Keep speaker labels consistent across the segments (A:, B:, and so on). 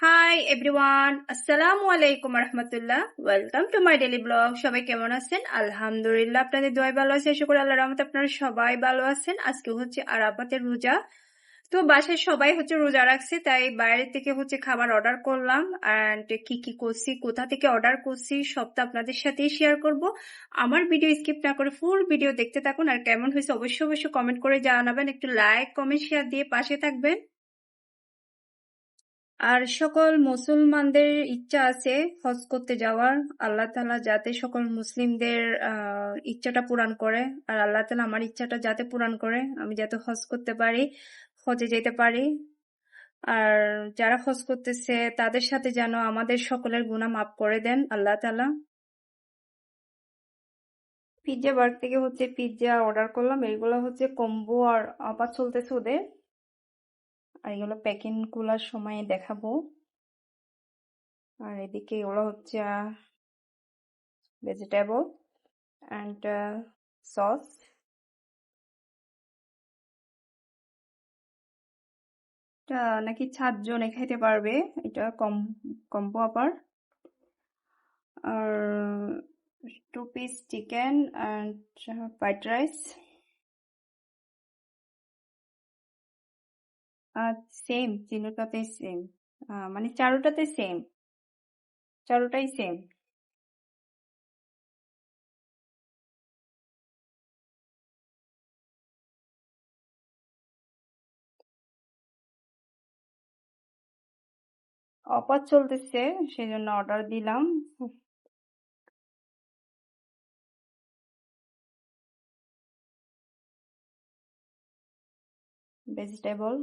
A: High everyone আসসালামু আলাইকুম রহমতুল্লাহ welcome to my daily blog সবাই কেমন আছেন? আলহামদুলিল্লাহ, আপনাদের দোয়াই ভালো আছে। আশা করি আল্লাহ রহমত আপনারা সবাই ভালো আছেন। আজকে হচ্ছে আরাফাতের রোজা। তো বাসায় সবাই হচ্ছে রোজা রাখছে, তাই বাইরে থেকে হচ্ছে খাবার অর্ডার করলাম। অ্যান্ড কি কি করছি, কোথা থেকে অর্ডার করছি, সবটা আপনাদের সাথেই শেয়ার করব। আমার ভিডিও স্কিপ না করে ফুল ভিডিও দেখতে থাকুন। আর কেমন হয়েছে, অবশ্যই অবশ্যই কমেন্ট করে জানাবেন। একটু লাইক কমেন্ট শেয়ার দিয়ে পাশে থাকবেন। আর সকল মুসলমানদের ইচ্ছা আছে হজ করতে যাওয়ার। আল্লাহ তালা যাতে সকল মুসলিমদের ইচ্ছাটা পূরণ করে। আর আল্লাহ তালা আমার ইচ্ছাটা যাতে পূরণ করে। আমি যাতে হজ করতে পারি, হজে যেতে পারি। আর যারা হজ করতেছে, তাদের সাথে যেন আমাদের সকলের গুণা মাফ করে দেন আল্লাহ তালা পিৎজা বার থেকে হচ্ছে পিৎজা অর্ডার করলাম। এগুলো হচ্ছে কম্বো আর অফার চলতেছে ওদের। আর এগুলো প্যাকিং খোলার সময় দেখাবো। আর এদিকে এগুলো হচ্ছে ভেজিটেবল অ্যান্ড সস এটা নাকি সাতজনে খাইতে পারবে, এটা কম কম্বো আবার আর two piece chicken and fried rice same তিনটাতে same মানে চারোটাতে সেম চারোটাই সেম অফার চলতেছে সেই জন্য অর্ডার দিলাম। ভেজিটেবল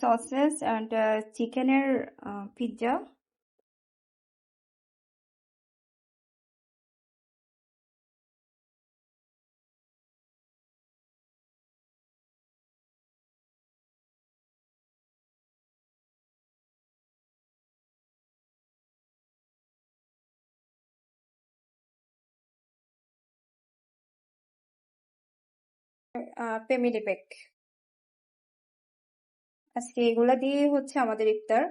A: সসেস অ্যান্ড চিকেনের পিৎজা ফ্যামিলি প্যাক আজকে এগুলা দিয়ে হচ্ছে আমাদের ইফতার।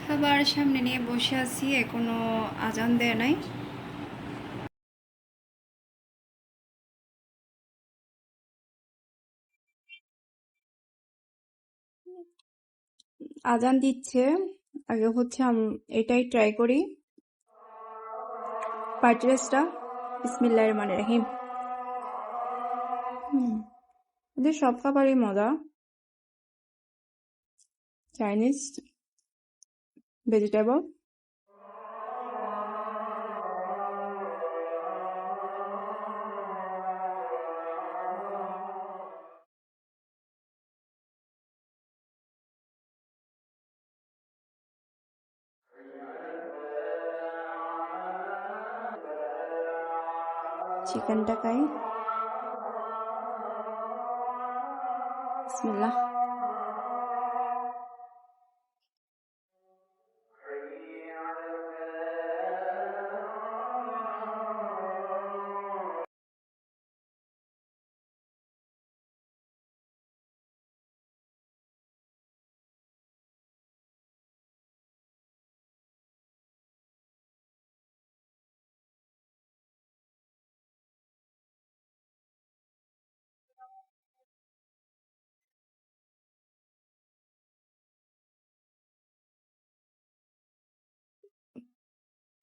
A: খাবার সামনে নিয়ে বসে আছি, এখনও আজান দেয় নাই। আজান দিচ্ছে। আগে হচ্ছে এটাই ট্রাই করি। পার্টি রাইসটা রহমান রহিম। এদের সব খাবারই মজা। Chinese vegetable চিকেনটা খাই বিসমিল্লাহ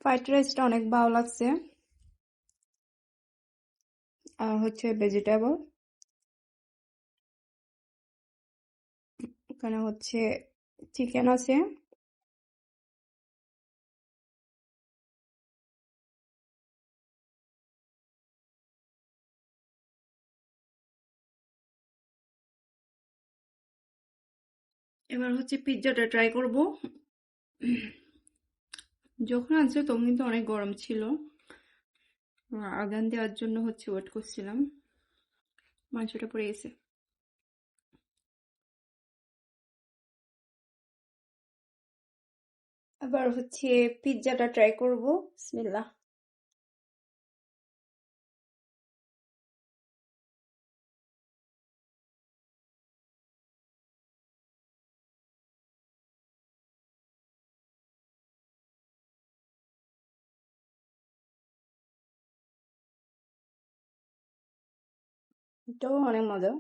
A: Fried রাইসটা অনেক ভালো লাগছে। আর হচ্ছে ভেজিটেবল এখানে হচ্ছে চিকেন আছে। এবার হচ্ছে পিৎজাটা ট্রাই করব। যখন আনছে তখন কিন্তু অনেক গরম ছিল। আগান দেওয়ার জন্য হচ্ছে ওয়েট করছিলাম। মাংসটা পড়ে গেছে। আবার হচ্ছে পিৎজাটা ট্রাই করব। বিসমিল্লাহ। এটাও অনেক মজা